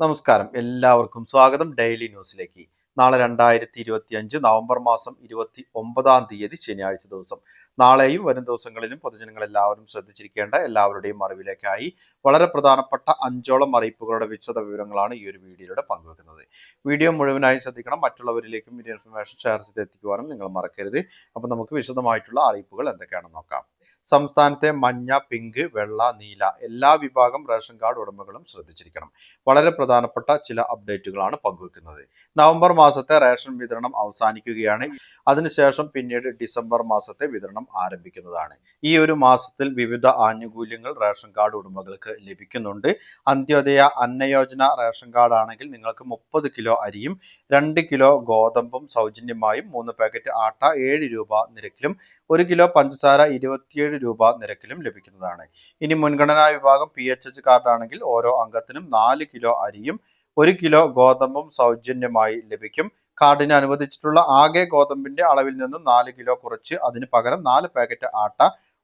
നമസ്കാരം. എല്ലാവർക്കും സ്വാഗതം. ഡെയിലി ന്യൂസിലേക്ക് നാളെ രണ്ടായിരത്തി ഇരുപത്തി അഞ്ച് നവംബർ മാസം ഇരുപത്തി ഒമ്പതാം തീയതി ശനിയാഴ്ച ദിവസം. നാളെയും വരും ദിവസങ്ങളിലും പൊതുജനങ്ങൾ എല്ലാവരും ശ്രദ്ധിച്ചിരിക്കേണ്ട എല്ലാവരുടെയും അറിവിലേക്കായി വളരെ പ്രധാനപ്പെട്ട അഞ്ചോളം അറിയിപ്പുകളുടെ വിശദ വിവരങ്ങളാണ് ഈ ഒരു വീഡിയോയിലൂടെ പങ്കുവെക്കുന്നത്. വീഡിയോ മുഴുവനായി ശ്രദ്ധിക്കണം. മറ്റുള്ളവരിലേക്കും ഈ ഇൻഫർമേഷൻ ഷെയർ ചെയ്ത് എത്തിക്കുവാനും നിങ്ങൾ മറക്കരുത്. അപ്പോൾ നമുക്ക് വിശദമായിട്ടുള്ള അറിയിപ്പുകൾ എന്തൊക്കെയാണെന്ന് നോക്കാം. സംസ്ഥാനത്തെ മഞ്ഞ പിങ്ക് വെള്ള നീല എല്ലാ വിഭാഗം റേഷൻ കാർഡ് ഉടമകളും ശ്രദ്ധിച്ചിരിക്കണം. വളരെ പ്രധാനപ്പെട്ട ചില അപ്ഡേറ്റുകളാണ് പങ്കുവെക്കുന്നത്. നവംബർ മാസത്തെ റേഷൻ വിതരണം അവസാനിക്കുകയാണ്. അതിനുശേഷം പിന്നീട് ഡിസംബർ മാസത്തെ വിതരണം ആരംഭിക്കുന്നതാണ്. ഈ ഒരു മാസത്തിൽ വിവിധ ആനുകൂല്യങ്ങൾ റേഷൻ കാർഡ് ഉടമകൾക്ക് ലഭിക്കുന്നുണ്ട്. അന്ത്യോദയ അന്നയോജന റേഷൻ കാർഡ് ആണെങ്കിൽ നിങ്ങൾക്ക് മുപ്പത് കിലോ അരിയും രണ്ട് കിലോ ഗോതമ്പും സൗജന്യമായും മൂന്ന് പാക്കറ്റ് ആട്ട ഏഴ് രൂപ നിരക്കിലും ഒരു കിലോ പഞ്ചസാര ഇരുപത്തിയേഴ് രൂപ നിരക്കിലും ലഭിക്കുന്നതാണ്. ഇനി മുൻഗണനാ വിഭാഗം പി എച്ച് എച്ച് കാർഡാണെങ്കിൽ ഓരോ അംഗത്തിനും നാല് കിലോ അരിയും ഒരു കിലോ ഗോതമ്പും സൗജന്യമായി ലഭിക്കും. കാർഡിന് അനുവദിച്ചിട്ടുള്ള ആകെ ഗോതമ്പിന്റെ അളവിൽ നിന്നും നാല് കിലോ കുറച്ച് അതിന് പകരം നാല് പാക്കറ്റ് ആട്ട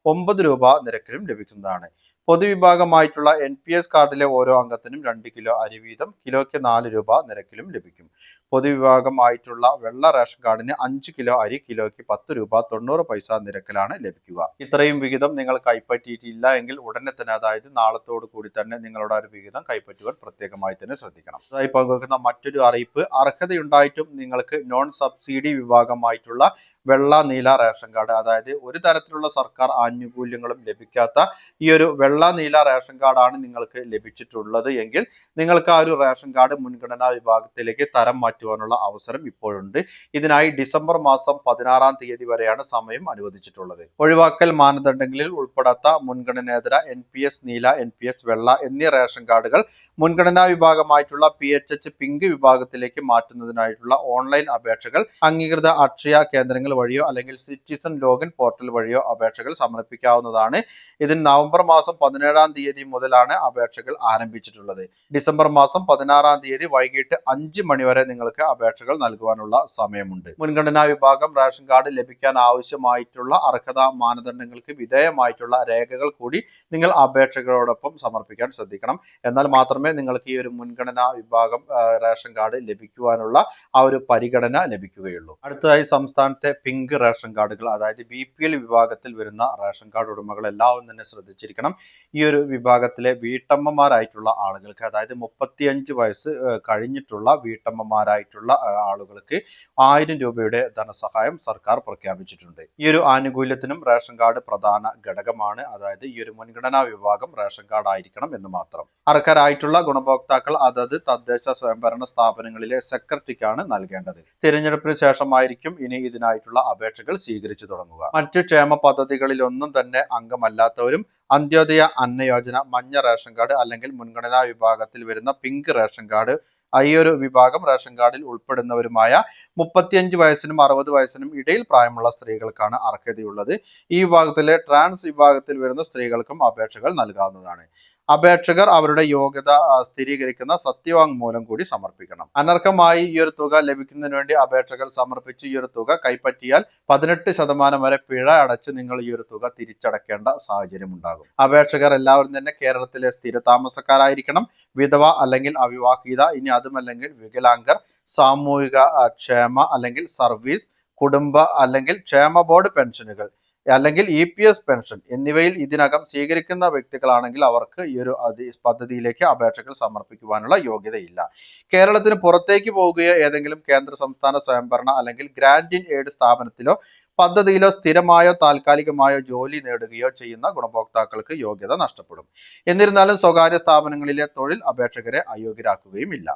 ഒമ്പത് രൂപ നിരക്കിലും ലഭിക്കുന്നതാണ്. പൊതുവിഭാഗമായിട്ടുള്ള എൻ പി എസ് കാർഡിലെ ഓരോ അംഗത്തിനും രണ്ട് കിലോ അരി വീതം കിലോയ്ക്ക് നാല് രൂപ നിരക്കിലും ലഭിക്കും. പൊതുവിഭാഗമായിട്ടുള്ള വെള്ള റേഷൻ കാർഡിന് അഞ്ച് കിലോ അരി കിലോയ്ക്ക് പത്ത് രൂപ തൊണ്ണൂറ് പൈസ നിരക്കിലാണ് ലഭിക്കുക. ഇത്രയും വിഹിതം നിങ്ങൾ കൈപ്പറ്റിയിട്ടില്ല എങ്കിൽ ഉടനെ തന്നെ അതായത് നാളത്തോടു കൂടി തന്നെ നിങ്ങളുടെ ഒരു വിഹിതം കൈപ്പറ്റുവാൻ പ്രത്യേകമായി തന്നെ ശ്രദ്ധിക്കണം. അതായി പങ്കുവെക്കുന്ന മറ്റൊരു അറിയിപ്പ് അർഹതയുണ്ടായിട്ടും നിങ്ങൾക്ക് നോൺ സബ്സിഡി വിഭാഗമായിട്ടുള്ള വെള്ള നീല റേഷൻ കാർഡ് അതായത് ഒരു തരത്തിലുള്ള സർക്കാർ ആനുകൂല്യങ്ങളും ലഭിക്കാത്ത ഈ ഒരു വെള്ള നീല റേഷൻ കാർഡാണ് നിങ്ങൾക്ക് ലഭിച്ചിട്ടുള്ളത് എങ്കിൽ നിങ്ങൾക്ക് ആ ഒരു റേഷൻ കാർഡ് മുൻഗണനാ വിഭാഗത്തിലേക്ക് തരം മാറ്റുവാനുള്ള അവസരം ഇപ്പോഴുണ്ട്. ഇതിനായി ഡിസംബർ മാസം പതിനാറാം തീയതി വരെയാണ് സമയം അനുവദിച്ചിട്ടുള്ളത്. ഒഴിവാക്കൽ മാനദണ്ഡങ്ങളിൽ ഉൾപ്പെടാത്ത മുൻഗണനേതര എൻ പി എസ് നീല എൻ പി എസ് വെള്ള എന്നീ റേഷൻ കാർഡുകൾ മുൻഗണനാ വിഭാഗമായിട്ടുള്ള പി എച്ച് എച്ച് പിങ്ക് വിഭാഗത്തിലേക്ക് മാറ്റുന്നതിനായിട്ടുള്ള ഓൺലൈൻ അപേക്ഷകൾ അംഗീകൃത അക്ഷയ കേന്ദ്രങ്ങൾ വഴിയോ അല്ലെങ്കിൽ സിറ്റിസൺ ലോഗിൻ പോർട്ടൽ വഴിയോ അപേക്ഷകൾ സമർപ്പിക്കാവുന്നതാണ്. ഇതിന് നവംബർ മാസം പതിനേഴാം തീയതി മുതലാണ് അപേക്ഷകൾ ആരംഭിച്ചിട്ടുള്ളത്. ഡിസംബർ മാസം പതിനാറാം തീയതി വൈകിട്ട് അഞ്ച് മണിവരെ നിങ്ങൾക്ക് അപേക്ഷകൾ നൽകുവാനുള്ള സമയമുണ്ട്. മുൻഗണനാ വിഭാഗം റേഷൻ കാർഡ് ലഭിക്കാൻ ആവശ്യമായിട്ടുള്ള അർഹതാ മാനദണ്ഡങ്ങൾക്ക് വിധേയമായിട്ടുള്ള രേഖകൾ കൂടി നിങ്ങൾ അപേക്ഷകളോടൊപ്പം സമർപ്പിക്കാൻ ശ്രദ്ധിക്കണം. എന്നാൽ മാത്രമേ നിങ്ങൾക്ക് ഈ ഒരു മുൻഗണനാ വിഭാഗം റേഷൻ കാർഡ് ലഭിക്കുവാനുള്ള ആ ഒരു പരിഗണന ലഭിക്കുകയുള്ളൂ. അടുത്തതായി സംസ്ഥാനത്തെ പിങ്ക് റേഷൻ കാർഡുകൾ അതായത് ബി വിഭാഗത്തിൽ വരുന്ന റേഷൻ കാർഡ് ഉടമകൾ എല്ലാവരും തന്നെ ശ്രദ്ധിച്ചിരിക്കണം. ഈ ഒരു വിഭാഗത്തിലെ വീട്ടമ്മമാരായിട്ടുള്ള ആളുകൾക്ക് അതായത് മുപ്പത്തിയഞ്ച് വയസ്സ് കഴിഞ്ഞിട്ടുള്ള വീട്ടമ്മമാരായിട്ടുള്ള ആളുകൾക്ക് ആയിരം രൂപയുടെ ധനസഹായം സർക്കാർ പ്രഖ്യാപിച്ചിട്ടുണ്ട്. ഈ ഒരു ആനുകൂല്യത്തിനും റേഷൻ കാർഡ് പ്രധാന ഘടകമാണ്. അതായത് ഈ ഒരു മുൻഗണനാ വിഭാഗം റേഷൻ കാർഡ് ആയിരിക്കണം എന്ന് മാത്രം. അർഹരായിട്ടുള്ള ഗുണഭോക്താക്കൾ അതത് തദ്ദേശ സ്വയംഭരണ സ്ഥാപനങ്ങളിലെ സെക്രട്ടറിക്കാണ് നൽകേണ്ടത്. തിരഞ്ഞെടുപ്പിന് ശേഷമായിരിക്കും ഇനി ഇതിനായിട്ടുള്ള അപേക്ഷകൾ സ്വീകരിച്ചു തുടങ്ങുക. മറ്റു ക്ഷേമ പദ്ധതികളിലൊന്നും തന്നെ അംഗമല്ലാത്തവരും അന്ത്യോദയ അന്നയോജന മഞ്ഞ റേഷൻ കാർഡ് അല്ലെങ്കിൽ മുൻഗണനാ വിഭാഗത്തിൽ വരുന്ന പിങ്ക് റേഷൻ കാർഡ്. ഈ ഒരു വിഭാഗം റേഷൻ കാർഡിൽ ഉൾപ്പെടുന്നവരുമായ മുപ്പത്തിയഞ്ച് വയസ്സിനും അറുപത് വയസ്സിനും ഇടയിൽ പ്രായമുള്ള സ്ത്രീകൾക്കാണ് അർഹതയുള്ളത്. ഈ വിഭാഗത്തിലെ ട്രാൻസ് വിഭാഗത്തിൽ വരുന്ന സ്ത്രീകൾക്കും അപേക്ഷകൾ നൽകാവുന്നതാണ്. അപേക്ഷകർ അവരുടെ യോഗ്യത സ്ഥിരീകരിക്കുന്ന സത്യവാങ്മൂലം കൂടി സമർപ്പിക്കണം. അനർഹമായി ഈ ഒരു തുക ലഭിക്കുന്നതിന് വേണ്ടി അപേക്ഷകൾ സമർപ്പിച്ച് ഈ ഒരു തുക കൈപ്പറ്റിയാൽ പതിനെട്ട് ശതമാനം വരെ പിഴ അടച്ച് നിങ്ങൾ ഈ ഒരു തുക തിരിച്ചടക്കേണ്ട സാഹചര്യം ഉണ്ടാകും. അപേക്ഷകർ എല്ലാവരും തന്നെ കേരളത്തിലെ സ്ഥിര താമസക്കാരായിരിക്കണം. വിധവ അല്ലെങ്കിൽ അവിവാഹിത ഇനി അതുമല്ലെങ്കിൽ വികലാംഗർ സാമൂഹിക ക്ഷേമ അല്ലെങ്കിൽ സർവീസ് കുടുംബ അല്ലെങ്കിൽ ക്ഷേമ ബോർഡ് പെൻഷനുകൾ. അല്ലെങ്കിൽ ഇ പി എസ് പെൻഷൻ എന്നിവയിൽ ഇതിനകം സ്വീകരിക്കുന്ന വ്യക്തികളാണെങ്കിൽ അവർക്ക് ഈ ഒരു പദ്ധതിയിലേക്ക് അപേക്ഷകൾ സമർപ്പിക്കുവാനുള്ള യോഗ്യതയില്ല. കേരളത്തിന് പുറത്തേക്ക് പോകുകയോ ഏതെങ്കിലും കേന്ദ്ര സംസ്ഥാന സ്വയംഭരണ അല്ലെങ്കിൽ ഗ്രാൻഡ് ഇൻ എയ്ഡ് സ്ഥാപനത്തിലോ പദ്ധതിയിലോ സ്ഥിരമായോ താൽക്കാലികമായോ ജോലി നേടുകയോ ചെയ്യുന്ന ഗുണഭോക്താക്കൾക്ക് യോഗ്യത നഷ്ടപ്പെടും. എന്നിരുന്നാലും സ്വകാര്യ സ്ഥാപനങ്ങളിലെ തൊഴിൽ അപേക്ഷകരെ അയോഗ്യരാക്കുകയും ഇല്ല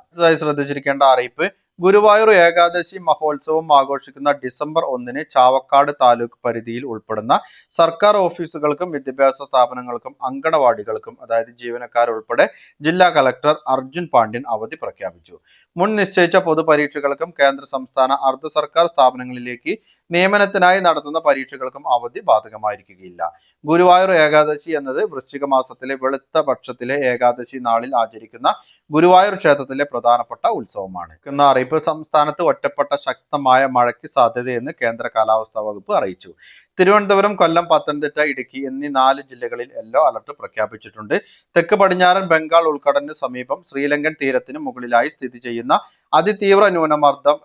ശ്രദ്ധിച്ചിരിക്കേണ്ട അറിയിപ്പ് ഗുരുവായൂർ ഏകാദശി മഹോത്സവം ആഘോഷിക്കുന്ന ഡിസംബർ ഒന്നിന് ചാവക്കാട് താലൂക്ക് പരിധിയിൽ ഉൾപ്പെടുന്ന സർക്കാർ ഓഫീസുകൾക്കും വിദ്യാഭ്യാസ സ്ഥാപനങ്ങൾക്കും അങ്കണവാടികൾക്കും അതായത് ജീവനക്കാരുൾപ്പെടെ ജില്ലാ കളക്ടർ അർജുൻ പാണ്ഡ്യൻ അവധി പ്രഖ്യാപിച്ചു. മുൻ നിശ്ചയിച്ച പൊതുപരീക്ഷകൾക്കും കേന്ദ്ര സംസ്ഥാന അർദ്ധ സർക്കാർ സ്ഥാപനങ്ങളിലേക്ക് നിയമനത്തിനായി നടത്തുന്ന പരീക്ഷകൾക്കും അവധി ബാധകമായിരിക്കുകയില്ല. ഗുരുവായൂർ ഏകാദശി എന്നത് വൃശ്ചിക മാസത്തിലെ വെളുത്ത പക്ഷത്തിലെ ഏകാദശി നാളിൽ ആചരിക്കുന്ന ഗുരുവായൂർ ക്ഷേത്രത്തിലെ പ്രധാനപ്പെട്ട ഉത്സവമാണ്. എന്ന അറിയിപ്പ് സംസ്ഥാനത്ത് ഒറ്റപ്പെട്ട ശക്തമായ മഴയ്ക്ക് സാധ്യതയെന്ന് കേന്ദ്ര കാലാവസ്ഥാ വകുപ്പ് അറിയിച്ചു. തിരുവനന്തപുരം കൊല്ലം പത്തനംതിട്ട ഇടുക്കി എന്നീ നാല് ജില്ലകളിൽ യെല്ലോ അലർട്ട് പ്രഖ്യാപിച്ചിട്ടുണ്ട്. തെക്ക് പടിഞ്ഞാറൻ ബംഗാൾ ഉൾക്കടലിന് സമീപം ശ്രീലങ്കൻ തീരത്തിന് മുകളിലായി സ്ഥിതി ചെയ്യുന്ന അതിതീവ്ര ന്യൂനമർദ്ദം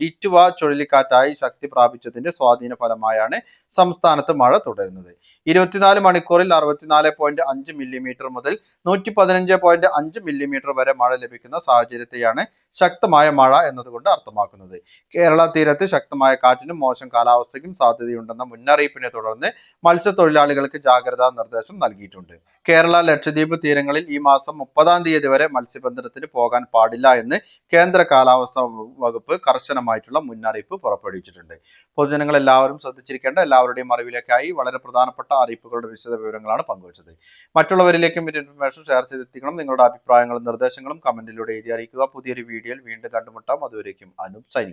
ഡിറ്റുവ ചുഴലിക്കാറ്റായി ശക്തി പ്രാപിച്ചതിന്റെ സ്വാധീന ഫലമായാണ് സംസ്ഥാനത്ത് മഴ തുടരുന്നത്. ഇരുപത്തിനാല് മണിക്കൂറിൽ അറുപത്തിനാല് പോയിന്റ് അഞ്ച് മില്ലിമീറ്റർ മുതൽ നൂറ്റി പതിനഞ്ച് പോയിന്റ് അഞ്ച് മില്ലിമീറ്റർ വരെ മഴ ലഭിക്കുന്ന സാഹചര്യത്തെയാണ് ശക്തമായ മഴ എന്നതുകൊണ്ട് അർത്ഥമാക്കുന്നത്. കേരള തീരത്ത് ശക്തമായ കാറ്റിനും മോശം കാലാവസ്ഥയ്ക്കും സാധ്യതയുണ്ടെന്ന മുന്നറിയിപ്പിനെ തുടർന്ന് മത്സ്യത്തൊഴിലാളികൾക്ക് ജാഗ്രതാ നിർദ്ദേശം നൽകിയിട്ടുണ്ട്. കേരള ലക്ഷദ്വീപ് തീരങ്ങളിൽ ഈ മാസം മുപ്പതാം തീയതി വരെ മത്സ്യബന്ധനത്തിന് പോകാൻ പാടില്ല എന്ന് കേന്ദ്ര കാലാവസ്ഥാ വകുപ്പ് കർശനമായിട്ടുള്ള മുന്നറിയിപ്പ് പുറപ്പെടുവിച്ചിട്ടുണ്ട്. പൊതുജനങ്ങൾ എല്ലാവരും ശ്രദ്ധിച്ചിരിക്കേണ്ട എല്ലാവരുടെയും അറിവിലേക്കായി വളരെ പ്രധാനപ്പെട്ട അറിയിപ്പുകളുടെ വിശദ വിവരങ്ങളാണ് പങ്കുവച്ചത്. മറ്റുള്ളവരിലേക്കും ഇൻഫർമേഷൻ ഷെയർ ചെയ്തെത്തിക്കണം. നിങ്ങളുടെ അഭിപ്രായങ്ങളും നിർദ്ദേശങ്ങളും കമന്റിലൂടെ എഴുതി അറിയിക്കുക. പുതിയൊരു വീഡിയോയിൽ വീണ്ടും കണ്ടുമുട്ടാം. അതുവരേക്കും അനൂപ് സൈനിങ്